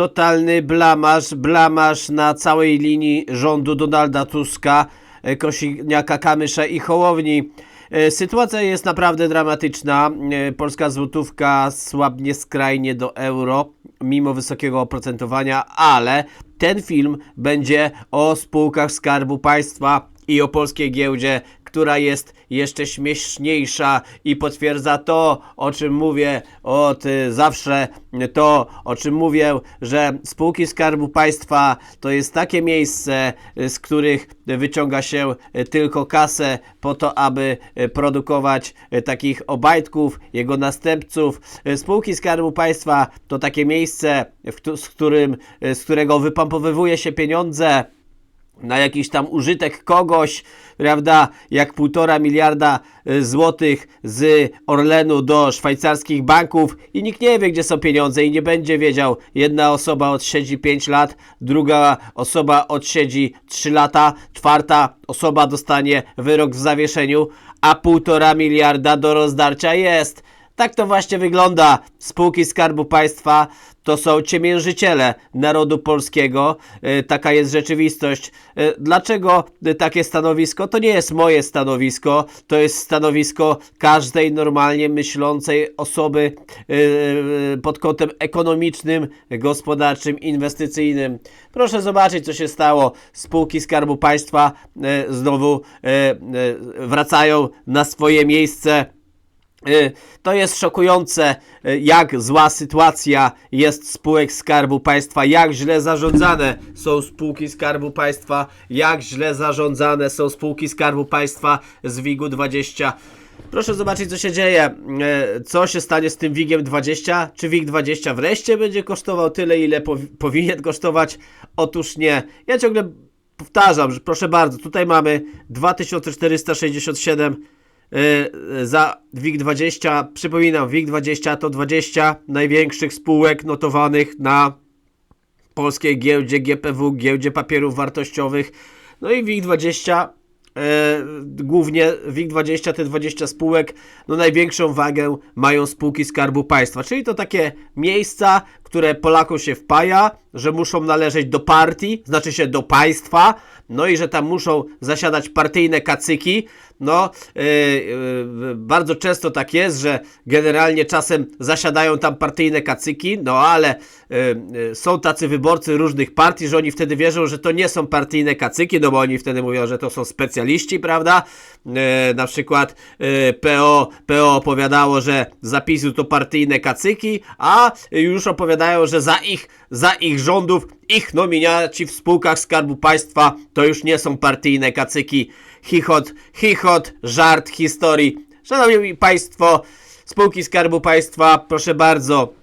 totalny blamaż, blamaż na całej linii rządu Donalda Tuska, e, Kosiniaka, Kamysza i Hołowni. E, Sytuacja jest naprawdę dramatyczna. E, Polska złotówka słabnie skrajnie do euro, mimo wysokiego oprocentowania, ale ten film będzie o spółkach Skarbu Państwa i o polskiej giełdzie, która jest jeszcze śmieszniejsza i potwierdza to, o czym mówię od y, zawsze, to o czym mówię, że spółki Skarbu Państwa to jest takie miejsce, y, z których wyciąga się y, tylko kasę po to, aby produkować takich obajtków, jego następców. Spółki Skarbu Państwa to takie miejsce, z, którym, z którego wypompowywuje się pieniądze na jakiś tam użytek kogoś, prawda, jak półtora miliarda y, złotych z Orlenu do szwajcarskich banków i nikt nie wie, gdzie są pieniądze i nie będzie wiedział. Jedna osoba odsiedzi 5 lat, druga osoba odsiedzi 3 lata, czwarta osoba dostanie wyrok w zawieszeniu, a półtora miliarda do rozdarcia jest. Tak to właśnie wygląda. Spółki Skarbu Państwa to są ciemiężyciele narodu polskiego. E, Taka jest rzeczywistość. E, Dlaczego takie stanowisko? To nie jest moje stanowisko, to jest stanowisko każdej normalnie myślącej osoby e, pod kątem ekonomicznym, gospodarczym, inwestycyjnym. Proszę zobaczyć, co się stało. Spółki Skarbu Państwa znowu wracają na swoje miejsce. Y, To jest szokujące, y, jak zła sytuacja jest spółek Skarbu Państwa, jak źle zarządzane są spółki Skarbu Państwa, jak źle zarządzane są spółki Skarbu Państwa z WIG-u 20. Proszę zobaczyć, co się dzieje. Y, Co się stanie z tym WIG-iem 20? Czy WIG 20 wreszcie będzie kosztował tyle, ile powi- powinien kosztować? Otóż nie. Ja ciągle powtarzam, że proszę bardzo, tutaj mamy 2467 y, za WIG20. Przypominam, WIG20 to 20 największych spółek notowanych na polskiej giełdzie GPW, giełdzie papierów wartościowych. No i WIG20, e, głównie WIG20, te 20 spółek, no największą wagę mają spółki Skarbu Państwa, czyli to takie miejsca, które Polakom się wpaja, że muszą należeć do partii, znaczy się do państwa, no i że tam muszą zasiadać partyjne kacyki. No, yy, yy, bardzo często tak jest, że generalnie czasem zasiadają tam partyjne kacyki, no ale yy, są tacy wyborcy różnych partii, że oni wtedy wierzą, że to nie są partyjne kacyki, no bo oni wtedy mówią, że to są specjaliści, prawda? Yy, na przykład yy, PO, PO opowiadało, że zapisu to partyjne kacyki, a już opowiadają, że za ich, za ich rządów ich nominiaci w spółkach Skarbu Państwa to już nie są partyjne kacyki. Chichot, chichot, żart historii. Szanowni Państwo, spółki Skarbu Państwa, proszę bardzo,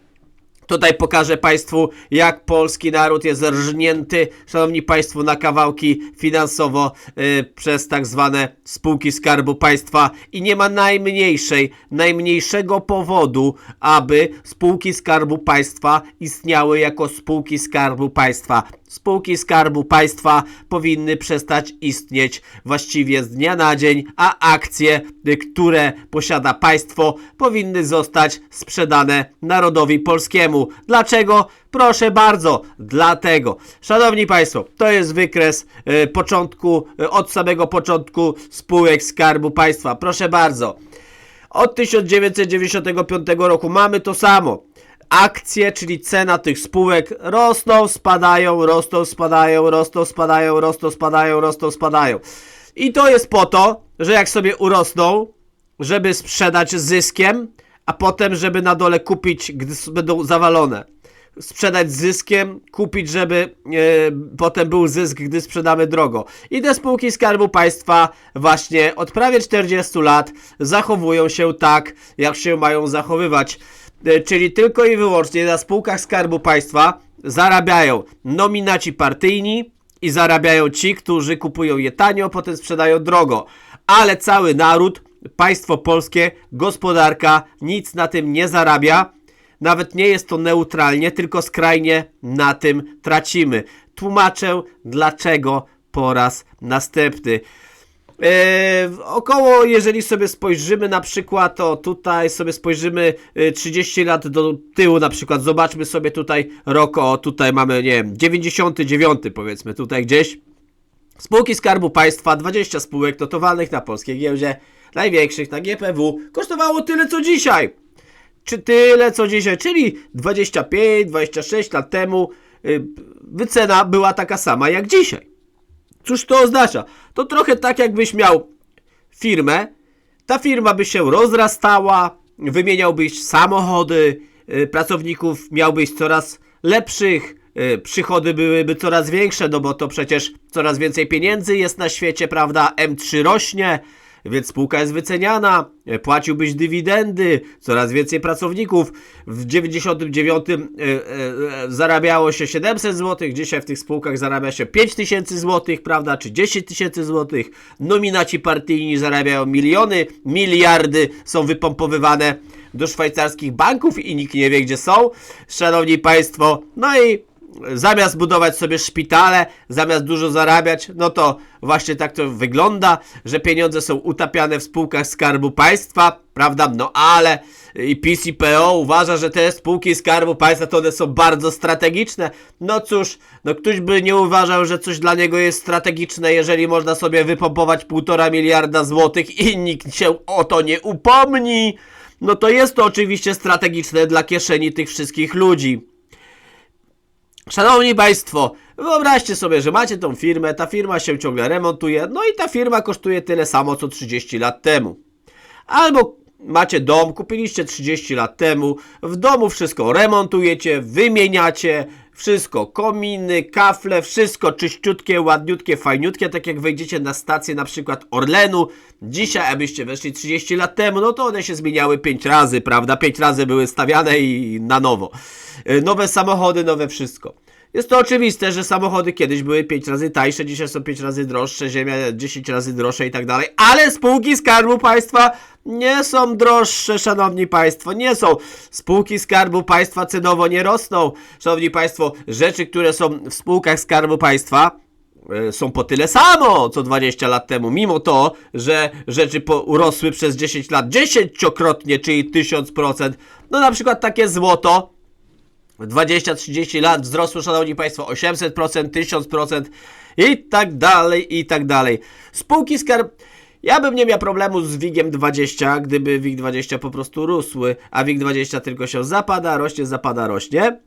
Tutaj pokażę Państwu, jak polski naród jest rżnięty, szanowni Państwo, na kawałki finansowo y, przez tak zwane spółki Skarbu Państwa i nie ma najmniejszej, najmniejszego powodu, aby spółki Skarbu Państwa istniały jako spółki Skarbu Państwa. Spółki Skarbu Państwa powinny przestać istnieć właściwie z dnia na dzień, a akcje, które posiada państwo, powinny zostać sprzedane narodowi polskiemu. Dlaczego? Proszę bardzo, dlatego. Szanowni Państwo, to jest wykres y, początku, y, od samego początku spółek Skarbu Państwa. Proszę bardzo. Od 1995 roku mamy to samo. Akcje, czyli cena tych spółek rosną, spadają, rosną, spadają, rosną, spadają, rosną, spadają, rosną, spadają. I to jest po to, że jak sobie urosną, żeby sprzedać zyskiem, a potem, żeby na dole kupić, gdy będą zawalone. Sprzedać zyskiem, kupić, żeby e, potem był zysk, gdy sprzedamy drogo. I te spółki Skarbu Państwa właśnie od prawie 40 lat zachowują się tak, jak się mają zachowywać. E, czyli tylko i wyłącznie na spółkach Skarbu Państwa zarabiają nominaci partyjni i zarabiają ci, którzy kupują je tanio, potem sprzedają drogo. Ale cały naród, państwo polskie, gospodarka nic na tym nie zarabia. Nawet nie jest to neutralnie, tylko skrajnie na tym tracimy. Tłumaczę dlaczego po raz następny. E, około, jeżeli sobie spojrzymy na przykład, to tutaj sobie spojrzymy e, 30 lat do tyłu na przykład, zobaczmy sobie tutaj rok, o tutaj mamy, nie wiem, 99 powiedzmy, tutaj gdzieś. Spółki Skarbu Państwa, 20 spółek notowanych na polskiej giełdzie, największych na GPW, kosztowało tyle co dzisiaj. Czy tyle co dzisiaj, czyli 25, 26 lat temu y, wycena była taka sama jak dzisiaj. Cóż to oznacza? To trochę tak jakbyś miał firmę, ta firma by się rozrastała, wymieniałbyś samochody, y, pracowników miałbyś coraz lepszych, y, przychody byłyby coraz większe, no bo to przecież coraz więcej pieniędzy jest na świecie, prawda? M3 rośnie, więc spółka jest wyceniana, płaciłbyś dywidendy, coraz więcej pracowników. W 99 y, y, y, zarabiało się 700 zł, dzisiaj w tych spółkach zarabia się 5000 zł, prawda? Czy 10 tysięcy złotych. Nominaci partyjni zarabiają miliony, miliardy są wypompowywane do szwajcarskich banków i nikt nie wie gdzie są. Szanowni Państwo, no i zamiast budować sobie szpitale, zamiast dużo zarabiać, no to właśnie tak to wygląda, że pieniądze są utapiane w spółkach Skarbu Państwa, prawda? No ale i PiS i PO uważa, że te spółki Skarbu Państwa to one są bardzo strategiczne. No cóż, no ktoś by nie uważał, że coś dla niego jest strategiczne, jeżeli można sobie wypompować półtora miliarda złotych i nikt się o to nie upomni. No to jest to oczywiście strategiczne dla kieszeni tych wszystkich ludzi. Szanowni Państwo, wyobraźcie sobie, że macie tą firmę, ta firma się ciągle remontuje, no i ta firma kosztuje tyle samo co 30 lat temu. Albo macie dom, kupiliście 30 lat temu, w domu wszystko remontujecie, wymieniacie, wszystko, kominy, kafle, wszystko czyściutkie, ładniutkie, fajniutkie, tak jak wejdziecie na stację na przykład Orlenu, dzisiaj abyście weszli 30 lat temu, no to one się zmieniały 5 razy, prawda, 5 razy były stawiane i na nowo. Y, Nowe samochody, nowe wszystko. Jest to oczywiste, że samochody kiedyś były 5 razy tańsze, dzisiaj są 5 razy droższe, ziemia 10 razy droższa i tak dalej, ale spółki Skarbu Państwa nie są droższe, szanowni państwo, nie są. Spółki Skarbu Państwa cenowo nie rosną. Szanowni państwo, rzeczy, które są w spółkach Skarbu Państwa, e, są po tyle samo co 20 lat temu, mimo to, że rzeczy urosły przez 10 lat dziesięciokrotnie, czyli 1000%. No na przykład takie złoto 20-30 lat wzrosło, szanowni państwo, 800%, 1000% i tak dalej, i tak dalej. Spółki skarb... Ja bym nie miał problemu z WIG-iem 20, gdyby WIG 20 po prostu rósły, a WIG 20 tylko się zapada, rośnie, zapada, rośnie.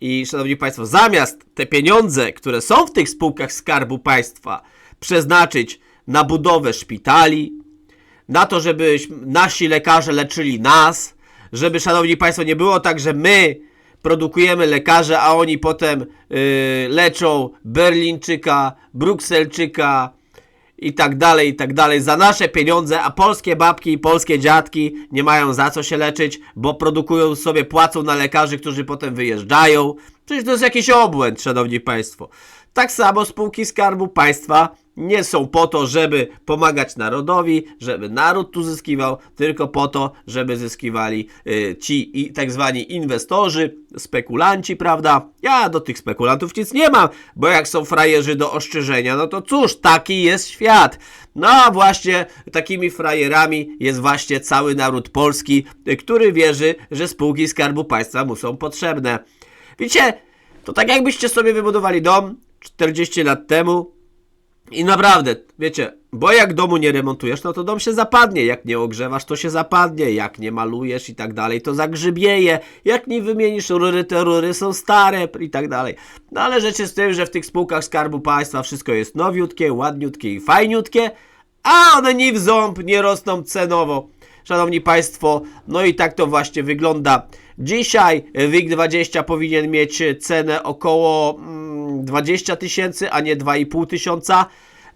I szanowni państwo, zamiast te pieniądze, które są w tych spółkach skarbu państwa, przeznaczyć na budowę szpitali, na to, żeby nasi lekarze leczyli nas, żeby, szanowni państwo, nie było tak, że my produkujemy lekarze, a oni potem yy, leczą Berlińczyka, Brukselczyka i tak dalej, i tak dalej za nasze pieniądze, a polskie babki i polskie dziadki nie mają za co się leczyć, bo produkują sobie, płacą na lekarzy, którzy potem wyjeżdżają. Przecież to jest jakiś obłęd, szanowni państwo. Tak samo spółki Skarbu Państwa nie są po to, żeby pomagać narodowi, żeby naród tu zyskiwał, tylko po to, żeby zyskiwali y, ci i, tak zwani inwestorzy, spekulanci, prawda? Ja do tych spekulantów nic nie mam, bo jak są frajerzy do oszczędzenia, no to cóż, taki jest świat. No a właśnie takimi frajerami jest właśnie cały naród polski, który wierzy, że spółki Skarbu Państwa mu są potrzebne. Wiecie, to tak jakbyście sobie wybudowali dom 40 lat temu, i naprawdę, wiecie, bo jak domu nie remontujesz, no to dom się zapadnie. Jak nie ogrzewasz, to się zapadnie. Jak nie malujesz i tak dalej, to zagrzybieje. Jak nie wymienisz rury, te rury są stare i tak dalej. No ale rzecz jest w tym, że w tych spółkach Skarbu Państwa wszystko jest nowiutkie, ładniutkie i fajniutkie, a one ni w ząb nie rosną cenowo. Szanowni Państwo, no i tak to właśnie wygląda. Dzisiaj WIG20 powinien mieć cenę około mm, 20 tysięcy, a nie 2,5 tysiąca.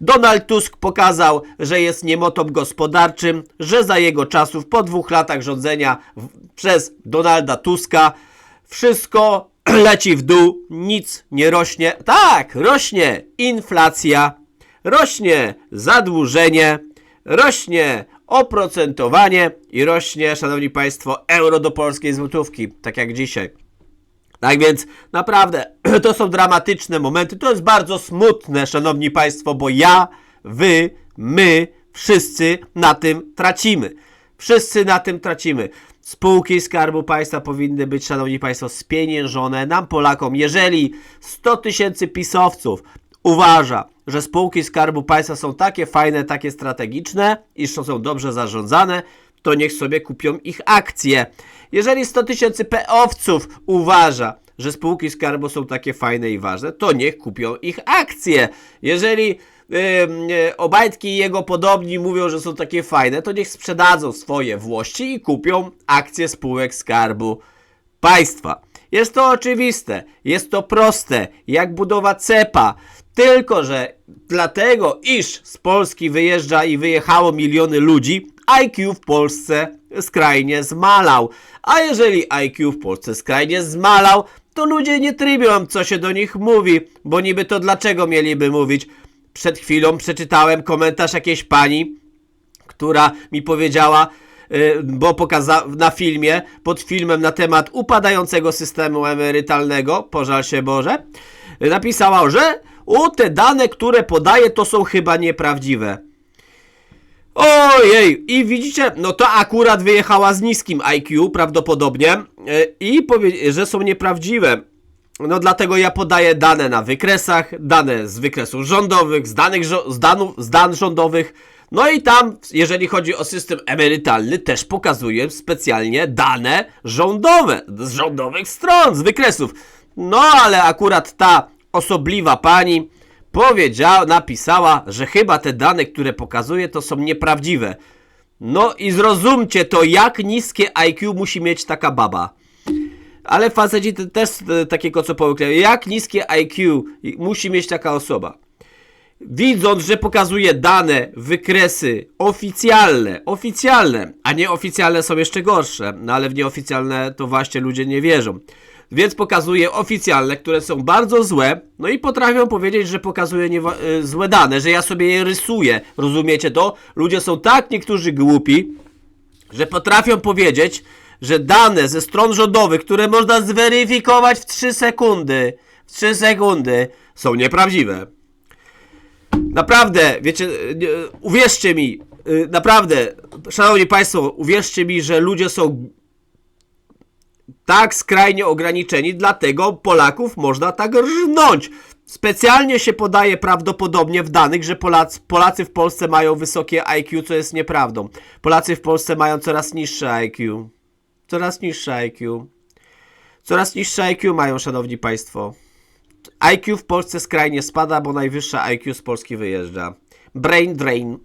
Donald Tusk pokazał, że jest niemotop gospodarczym, że za jego czasów, po dwóch latach rządzenia przez Donalda Tuska, wszystko leci w dół, nic nie rośnie. Tak, rośnie inflacja, rośnie zadłużenie, rośnie oprocentowanie i rośnie, szanowni państwo, euro do polskiej złotówki, tak jak dzisiaj. Tak więc naprawdę to są dramatyczne momenty, to jest bardzo smutne, szanowni państwo, bo ja, wy, my, wszyscy na tym tracimy. Wszyscy na tym tracimy. Spółki Skarbu Państwa powinny być, Szanowni Państwo, spieniężone nam Polakom. Jeżeli 100 tysięcy pisowców uważa, że spółki Skarbu Państwa są takie fajne, takie strategiczne i że są dobrze zarządzane, to niech sobie kupią ich akcje. Jeżeli 100 tysięcy peowców uważa, że spółki Skarbu są takie fajne i ważne, to niech kupią ich akcje. Jeżeli yy, Obajtki i jego podobni mówią, że są takie fajne, to niech sprzedadzą swoje włości i kupią akcje spółek Skarbu Państwa. Jest to oczywiste, jest to proste, jak budowa cepa. Tylko, że dlatego, iż z Polski wyjeżdża i wyjechało miliony ludzi, IQ w Polsce skrajnie zmalał. A jeżeli IQ w Polsce skrajnie zmalał, to ludzie nie trybią, co się do nich mówi, bo niby to dlaczego mieliby mówić? Przed chwilą przeczytałem komentarz jakiejś pani, która mi powiedziała, y, bo pokaza na filmie, pod filmem na temat upadającego systemu emerytalnego, pożal się Boże, napisała, że o, te dane, które podaje, to są chyba nieprawdziwe. Ojej, i widzicie, no to akurat wyjechała z niskim IQ prawdopodobnie y, i powie, że są nieprawdziwe. No dlatego ja podaję dane na wykresach, dane z wykresów rządowych, z danych z, danów, z dan rządowych. No i tam, jeżeli chodzi o system emerytalny, też pokazuję specjalnie dane rządowe, z rządowych stron, z wykresów. No ale akurat ta osobliwa pani powiedziała, napisała, że chyba te dane, które pokazuje, to są nieprawdziwe. No i zrozumcie to, jak niskie IQ musi mieć taka baba. Ale faceci te- też e, takiego co połykają. Jak niskie IQ musi mieć taka osoba? Widząc, że pokazuje dane, wykresy oficjalne, oficjalne, a nieoficjalne są jeszcze gorsze, no ale w nieoficjalne to właśnie ludzie nie wierzą. Więc pokazuje oficjalne, które są bardzo złe, no i potrafią powiedzieć, że pokazuje y, złe dane, że ja sobie je rysuję. Rozumiecie to? Ludzie są tak niektórzy głupi, że potrafią powiedzieć, że dane ze stron rządowych, które można zweryfikować w 3 sekundy, w 3 sekundy, są nieprawdziwe. Naprawdę, wiecie, uwierzcie mi, y, naprawdę, szanowni państwo, uwierzcie mi, że ludzie są tak skrajnie ograniczeni, dlatego Polaków można tak rżnąć. Specjalnie się podaje prawdopodobnie w danych, że Polacy, Polacy w Polsce mają wysokie IQ, co jest nieprawdą. Polacy w Polsce mają coraz niższe IQ. Coraz niższe IQ. Coraz niższe IQ mają, szanowni państwo. IQ w Polsce skrajnie spada, bo najwyższe IQ z Polski wyjeżdża. Brain drain.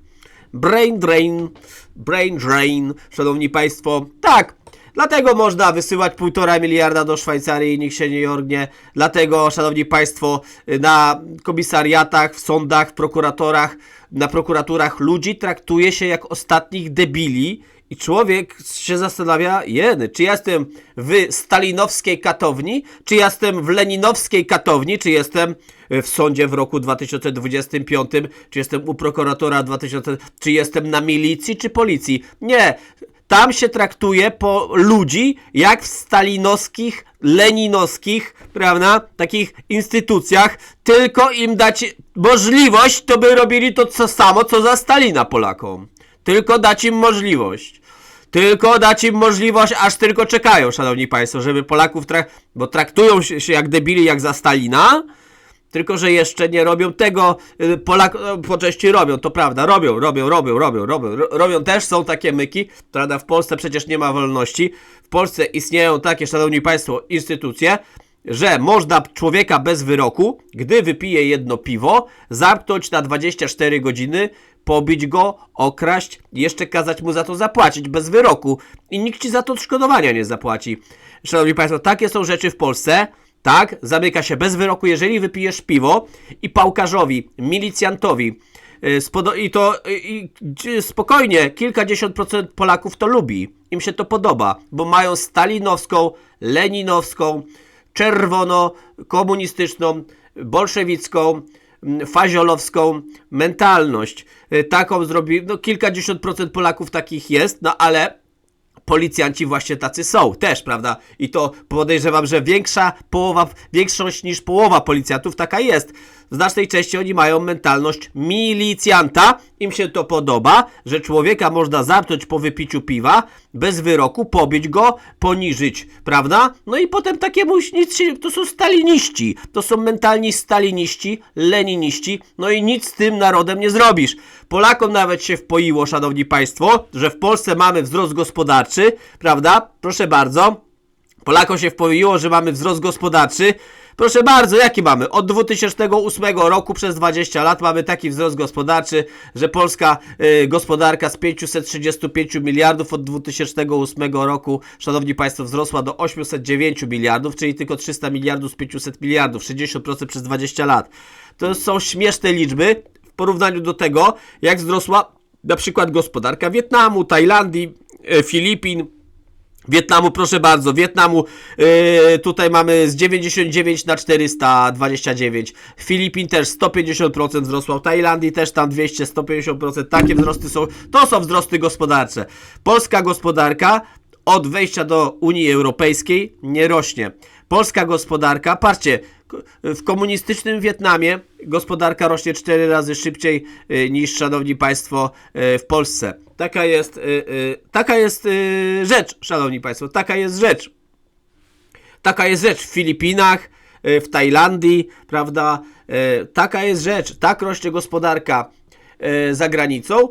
Brain drain. Brain drain. Szanowni Państwo, tak. Dlatego można wysyłać półtora miliarda do Szwajcarii i nikt się nie jorgnie. Dlatego, szanowni państwo, na komisariatach, w sądach, w prokuratorach, na prokuraturach ludzi traktuje się jak ostatnich debili i człowiek się zastanawia, jeny, czy jestem w stalinowskiej katowni, czy jestem w leninowskiej katowni, czy jestem w sądzie w roku 2025, czy jestem u prokuratora 2000, czy jestem na milicji, czy policji. Nie, tam się traktuje po ludzi jak w stalinowskich, leninowskich, prawda, takich instytucjach, tylko im dać możliwość, to by robili to co samo, co za Stalina Polakom. Tylko dać im możliwość. Tylko dać im możliwość, aż tylko czekają, szanowni państwo, żeby Polaków trak bo traktują się, jak debili, jak za Stalina, tylko, że jeszcze nie robią tego, y, Polak no, po części robią, to prawda, robią, robią, robią, robią, robią, ro- robią też, są takie myki, prawda, w Polsce przecież nie ma wolności, w Polsce istnieją takie, szanowni państwo, instytucje, że można człowieka bez wyroku, gdy wypije jedno piwo, zamknąć na 24 godziny, pobić go, okraść jeszcze kazać mu za to zapłacić bez wyroku. I nikt ci za to odszkodowania nie zapłaci. Szanowni państwo, takie są rzeczy w Polsce, tak, zamyka się bez wyroku, jeżeli wypijesz piwo i pałkarzowi, milicjantowi, y, i to y, i, i, spokojnie, kilkadziesiąt procent Polaków to lubi. Im się to podoba, bo mają stalinowską, leninowską, czerwono-komunistyczną, bolszewicką, mm, faziolowską mentalność. Y, Taką zrobi, no kilkadziesiąt procent Polaków takich jest, no ale policjanci właśnie tacy są też, prawda? I to podejrzewam, że większa połowa, większość niż połowa policjantów taka jest. W znacznej części oni mają mentalność milicjanta. Im się to podoba, że człowieka można zamknąć po wypiciu piwa, bez wyroku, pobić go, poniżyć, prawda? No i potem takiemu nic się, to są staliniści, to są mentalni staliniści, leniniści, no i nic z tym narodem nie zrobisz. Polakom nawet się wpoiło, szanowni państwo, że w Polsce mamy wzrost gospodarczy, prawda? Proszę bardzo. Polakom się wpoiło, że mamy wzrost gospodarczy. Proszę bardzo, jaki mamy? Od 2008 roku przez 20 lat mamy taki wzrost gospodarczy, że polska y, gospodarka z 535 miliardów od 2008 roku, szanowni państwo, wzrosła do 809 miliardów, czyli tylko 300 miliardów z 500 miliardów, 60% przez 20 lat. To są śmieszne liczby w porównaniu do tego, jak wzrosła na przykład gospodarka Wietnamu, Tajlandii, y, Filipin, Wietnamu, proszę bardzo, Wietnamu yy, tutaj mamy z 99 na 429, Filipin też 150% wzrosła, Tajlandii też tam 200, 150%, takie wzrosty są, to są wzrosty gospodarcze. Polska gospodarka od wejścia do Unii Europejskiej nie rośnie. Polska gospodarka, patrzcie, w komunistycznym Wietnamie gospodarka rośnie 4 razy szybciej y, niż, szanowni państwo, y, w Polsce. Taka jest, y, taka jest rzecz, szanowni państwo, taka jest rzecz. Taka jest rzecz w Filipinach, w Tajlandii, prawda? Taka jest rzecz, tak rośnie gospodarka za granicą.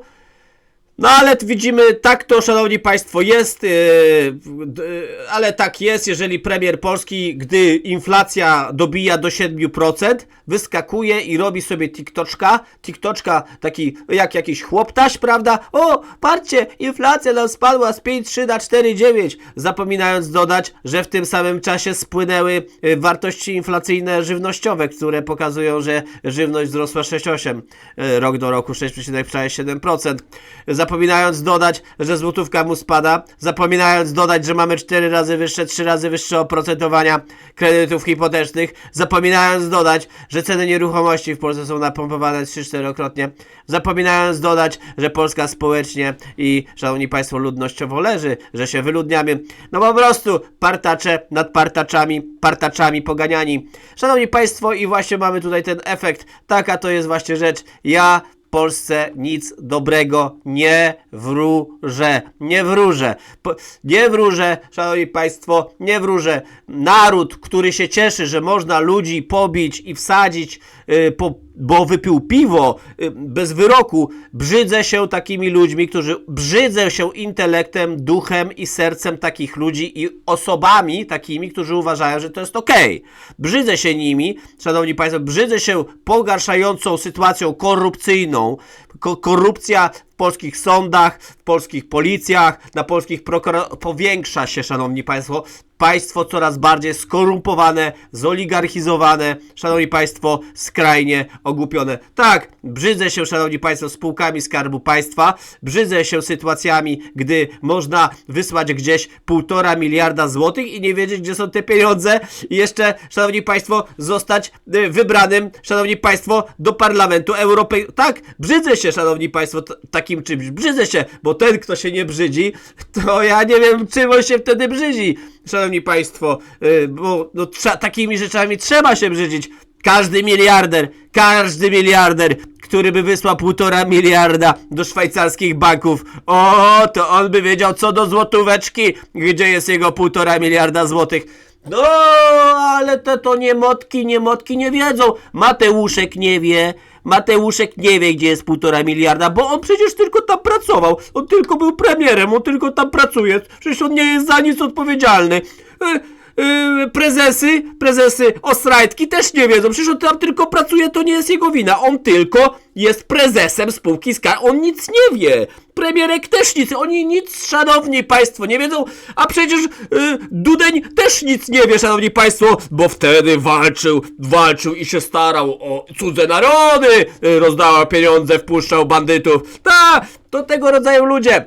No ale widzimy, tak to, szanowni państwo, jest, yy, yy, ale tak jest, jeżeli premier Polski, gdy inflacja dobija do 7%, wyskakuje i robi sobie TikToczka, TikToczka taki jak jakiś chłoptaś, prawda? O, patrzcie, inflacja nam spadła z 5,3 na 4,9, zapominając dodać, że w tym samym czasie spłynęły yy, wartości inflacyjne żywnościowe, które pokazują, że żywność wzrosła 6,8 yy, rok do roku, 6,7%. Zapominając dodać, że złotówka mu spada, zapominając dodać, że mamy 4 razy wyższe, 3 razy wyższe oprocentowania kredytów hipotecznych, zapominając dodać, że ceny nieruchomości w Polsce są napompowane 3-4-krotnie, zapominając dodać, że Polska społecznie i, szanowni państwo, ludnościowo leży, że się wyludniamy. No po prostu partacze nad partaczami, partaczami poganiani. Szanowni państwo, i właśnie mamy tutaj ten efekt. Taka to jest właśnie rzecz. Ja Polsce nic dobrego nie wróżę. Nie wróżę. Po, nie wróżę, szanowni państwo, nie wróżę. Naród, który się cieszy, że można ludzi pobić i wsadzić, bo wypił piwo y, bez wyroku, brzydzę się takimi ludźmi, którzy brzydzę się intelektem, duchem i sercem takich ludzi i osobami takimi, którzy uważają, że to jest okej. Brzydzę się nimi, szanowni państwo, brzydzę się pogarszającą sytuacją korupcyjną. Ko- korupcja polskich sądach, w polskich policjach, na polskich prokuratorach powiększa się, szanowni państwo. Państwo coraz bardziej skorumpowane, zoligarchizowane, szanowni państwo, skrajnie ogłupione. Tak, brzydzę się, szanowni państwo, spółkami Skarbu Państwa, brzydzę się sytuacjami, gdy można wysłać gdzieś półtora miliarda złotych i nie wiedzieć, gdzie są te pieniądze i jeszcze, szanowni państwo, zostać y, wybranym, szanowni państwo, do Parlamentu Europejskiego. Tak, brzydzę się, szanowni państwo, t- takim czymś, brzydzę się, bo ten, kto się nie brzydzi, to ja nie wiem, czym on się wtedy brzydzi, szanowni państwo, y, bo no, takimi rzeczami trzeba się brzydzić. Każdy miliarder, każdy miliarder, który by wysłał półtora miliarda do szwajcarskich banków, o, to on by wiedział co do złotóweczki, gdzie jest jego półtora miliarda złotych. No, ale to, to nie motki, nie motki nie wiedzą. Mateuszek nie wie. Mateuszek nie wie, gdzie jest półtora miliarda, bo on przecież tylko tam pracował. On tylko był premierem, on tylko tam pracuje. Przecież on nie jest za nic odpowiedzialny. E, Yy, prezesy, prezesy Ostrajtki też nie wiedzą. Przecież on tam tylko pracuje, to nie jest jego wina. On tylko jest prezesem spółki Skarb. On nic nie wie. Premierek też nic. Oni nic, szanowni państwo, nie wiedzą. A przecież yy, Dudeń też nic nie wie, szanowni państwo, bo wtedy walczył, walczył i się starał o cudze narody. Yy, rozdawał pieniądze, wpuszczał bandytów. Ta, to tego rodzaju ludzie.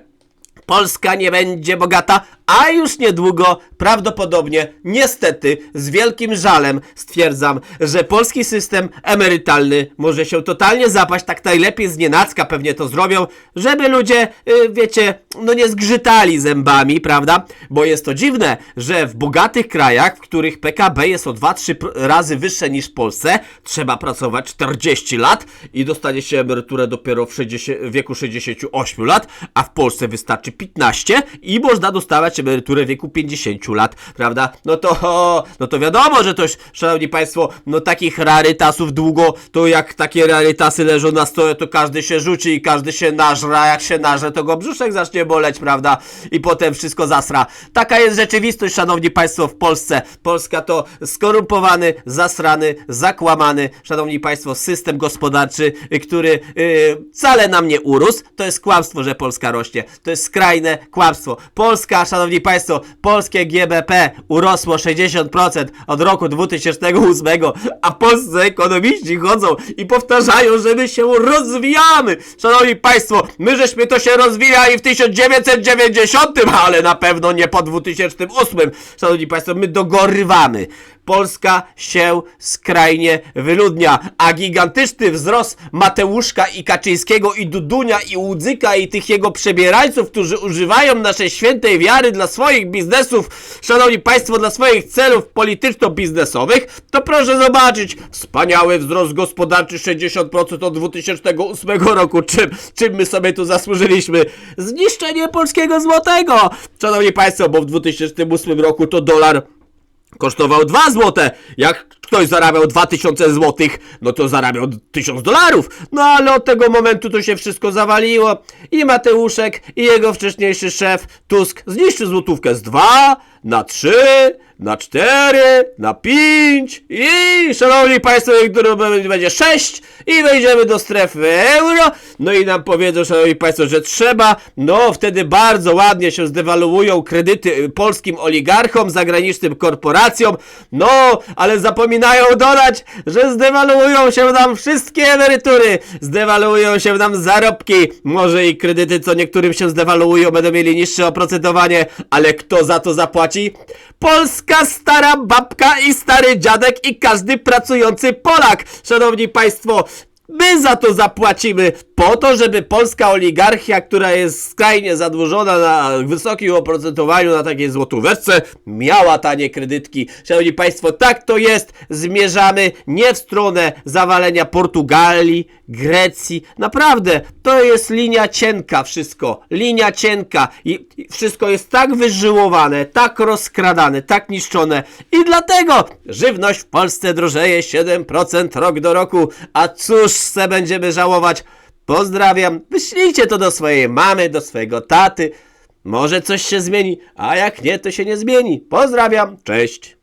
Polska nie będzie bogata, a już niedługo, prawdopodobnie, niestety, z wielkim żalem stwierdzam, że polski system emerytalny może się totalnie zapaść, tak najlepiej z nienacka pewnie to zrobią, żeby ludzie, y, wiecie, no nie zgrzytali zębami, prawda? Bo jest to dziwne, że w bogatych krajach, w których PKB jest o 2-3 pr- razy wyższe niż w Polsce, trzeba pracować 40 lat i dostanie się emeryturę dopiero w 60, wieku 68 lat, a w Polsce wystarczy 15 i można dostawać emeryturę w wieku 50 lat, prawda? No to, no to wiadomo, że to, już, szanowni państwo, no takich rarytasów długo, to jak takie rarytasy leżą na stole, to każdy się rzuci i każdy się nażra, jak się nażre, to go brzuszek zacznie boleć, prawda? I potem wszystko zasra. Taka jest rzeczywistość, szanowni państwo, w Polsce. Polska to skorumpowany, zasrany, zakłamany, szanowni państwo, system gospodarczy, który y, wcale nam nie urósł. To jest kłamstwo, że Polska rośnie. To jest skrajne kłamstwo. Polska, szanowni państwo, polskie GBP urosło 60% od roku 2008, a polscy ekonomiści chodzą i powtarzają, że my się rozwijamy. Szanowni państwo, my żeśmy to się rozwijali w 1990, ale na pewno nie po 2008. Szanowni państwo, my dogorywamy. Polska się skrajnie wyludnia, a gigantyczny wzrost Mateuszka i Kaczyńskiego i Dudunia i Łudzyka i tych jego przebierańców, którzy używają naszej świętej wiary dla swoich biznesów, szanowni państwo, dla swoich celów polityczno-biznesowych, to proszę zobaczyć, wspaniały wzrost gospodarczy 60% od 2008 roku, czym, czym my sobie tu zasłużyliśmy? Zniszczenie polskiego złotego! Szanowni państwo, bo w 2008 roku to dolar kosztował 2 złote. Jak ktoś zarabiał 2000 złotych, no to zarabiał 1000 dolarów. No ale od tego momentu to się wszystko zawaliło. I Mateuszek, i jego wcześniejszy szef Tusk zniszczył złotówkę z 2 na 3, na 4, na 5 i szanowni państwo, będzie 6 i wejdziemy do strefy euro. No i nam powiedzą, szanowni państwo, że trzeba, no wtedy bardzo ładnie się zdewaluują kredyty y, polskim oligarchom, zagranicznym korporacjom, no ale zapominają dodać, że zdewaluują się nam wszystkie emerytury, zdewaluują się nam zarobki, może i kredyty, co niektórym się zdewaluują, będą mieli niższe oprocentowanie, ale kto za to zapłaci? Polska stara babka i stary dziadek i każdy pracujący Polak. Szanowni Państwo, My za to zapłacimy po to, żeby polska oligarchia, która jest skrajnie zadłużona na wysokim oprocentowaniu na takiej złotóweczce, miała tanie kredytki. Szanowni Państwo, tak to jest. Zmierzamy nie w stronę zawalenia Portugalii, Grecji. Naprawdę, to jest linia cienka wszystko. Linia cienka. I wszystko jest tak wyżyłowane, tak rozkradane, tak niszczone. I dlatego żywność w Polsce drożeje 7% rok do roku. A cóż se będziemy żałować? Pozdrawiam. Wyślijcie to do swojej mamy, do swojego taty. Może coś się zmieni, a jak nie, to się nie zmieni. Pozdrawiam. Cześć.